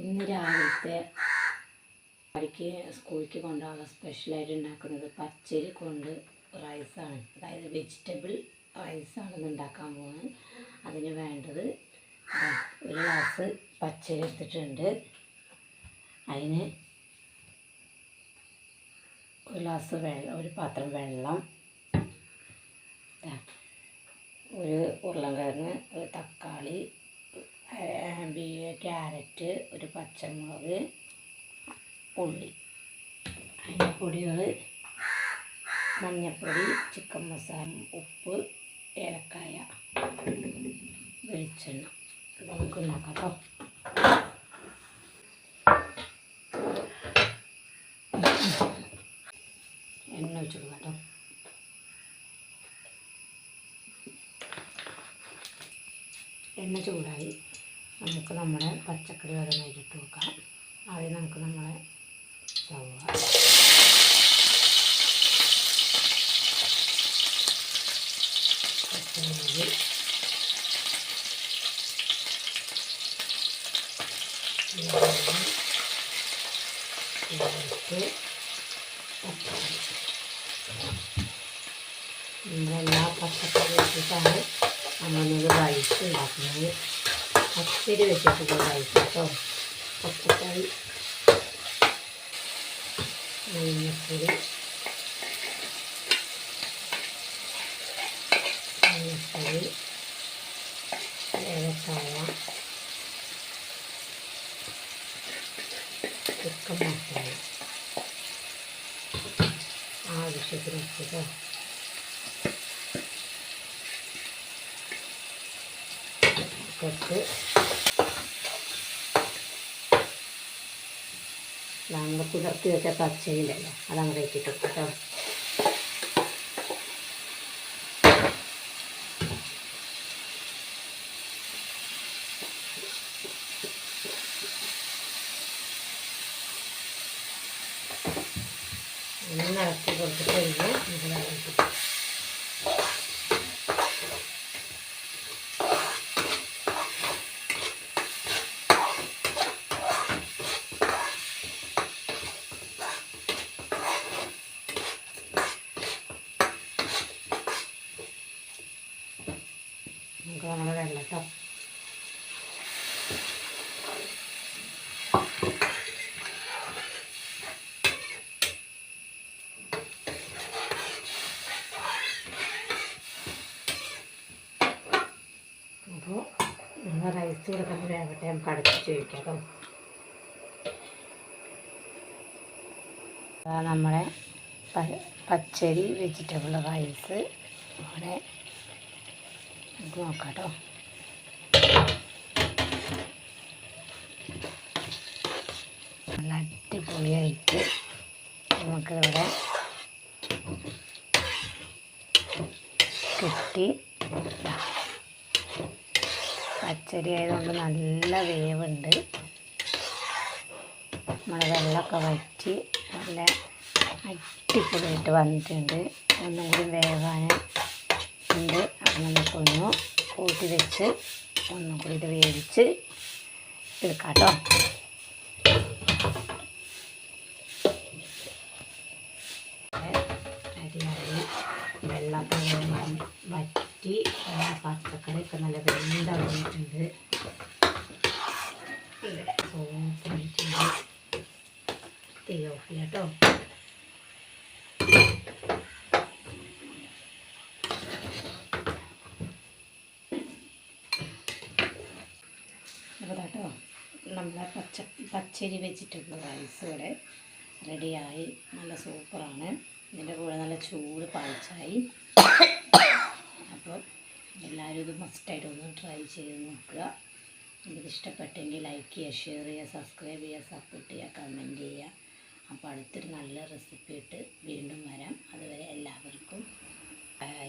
ഇന്ന് രാവിലത്തെ അടിക്ക് സ്കൂളിലേക്ക് കൊണ്ടുപോകാൻ സ്പെഷ്യലായിട്ട് ഉണ്ടാക്കുന്നത് പച്ചരി കൊണ്ട് റൈസാണ് അതായത് വെജിറ്റബിൾ റൈസാണ് ഉണ്ടാക്കാൻ പോകുന്നത്. അതിന് വേണ്ടത് ഒരു ഗ്ലാസ് പച്ചരി എടുത്തിട്ടുണ്ട്. അതിന് ഒരു ഗ്ലാസ് വെള്ളം ഒരു പാത്രം വെള്ളം ഒരു ഒരു ഉരുളൻകിഴങ്ങ് ഒരു തക്കാളി ക്യാരറ്റ് ഒരു പച്ചമുളക് ഉള്ളി. അതിന്റെ പൊടികൾ മഞ്ഞൾപ്പൊടി ചിക്കൻ മസാല ഉപ്പ് ഏലക്കായ വെളിച്ചെണ്ണ. നമുക്ക് എണ്ണ ഒഴിച്ചു കേട്ടോ. എണ്ണ ചൂടായി. നമുക്ക് നമ്മുടെ പച്ചക്കറി ഓരോന്നായിട്ട് ഇട്ട് വെക്കാം. ആദ്യം നമുക്ക് നമ്മളെ സവാള പച്ചമുളക് പച്ചക്കറി വെച്ചിട്ടാണ് നമ്മളൊരു റൈസ് ഉണ്ടാക്കുന്നത്. カプセル食でないかと、カプセル、ニンニク、ニンニク、それかは、チックマサラ、ある食ですけど、ഉപ്പ് കുറച്ച് നമ്മൾ കുതിർത്തി വെച്ച പച്ചയിലല്ലോ? അതങ്ങോട്ട് ഇട്ടിട്ട് കേട്ടോ ഇളക്കി കൊടുത്തിട്ട് കഴിഞ്ഞാൽ ഇത് ഇളക്കി നമ്മുടെ വെള്ളം കേട്ടോ അപ്പോൾ നമ്മൾ റൈസ് കിടക്കുന്ന വേവട്ടെ നമുക്ക് വയ്ക്കാം കേട്ടോ നമ്മുടെ പച്ചരി വെജിറ്റബിൾ റൈസ് ഇവിടെ നമുക്ക് നോക്കാം കേട്ടോ നല്ല അടിപൊളിയായിട്ട് നമുക്കിവിടെ കിട്ടി. പച്ചരി ആയതുകൊണ്ട് നല്ല വേവുണ്ട്. നമ്മൾ വെള്ളമൊക്കെ വറ്റി നല്ല അടിപൊളിയായിട്ട് വന്നിട്ടുണ്ട്. ഒന്നും കൂടി വേവാൻ നമുക്കൊന്ന് കൂട്ടി വെച്ച് ഒന്നും കൂടി ഇത് വേവിച്ച് എടുക്കാം കേട്ടോ അരിയായി വെള്ളമൊക്കെ വ- വറ്റി ആ പച്ചക്കറിയൊക്കെ നല്ല വെന്ത വന്നിട്ടുണ്ട്. തീ ഓഫ് ചെയ്യാം കേട്ടോ അപ്പോൾ കേട്ടോ നമ്മളെ പച്ച പച്ചരി വെച്ചിട്ടുള്ള റൈസ് ഇവിടെ റെഡിയായി. നല്ല സൂപ്പറാണ്. ഇതിന്റെ കൂടെ നല്ല ചൂട് പായച്ചായി അപ്പോൾ എല്ലാവരും ഇത് മസ്റ്റായിട്ട് ഒന്ന് ട്രൈ ചെയ്ത് നോക്കുക. നിങ്ങൾക്ക് ഇഷ്ടപ്പെട്ടെങ്കിൽ ലൈക്ക് ചെയ്യുക ഷെയർ ചെയ്യുക സബ്സ്ക്രൈബ് ചെയ്യുക സപ്പോർട്ട് ചെയ്യുക കമന്റ് ചെയ്യുക. അപ്പോൾ അടുത്തൊരു നല്ല റെസിപ്പി ഇട്ട് വീണ്ടും വരാം. അതുവരെ എല്ലാവർക്കും ബൈ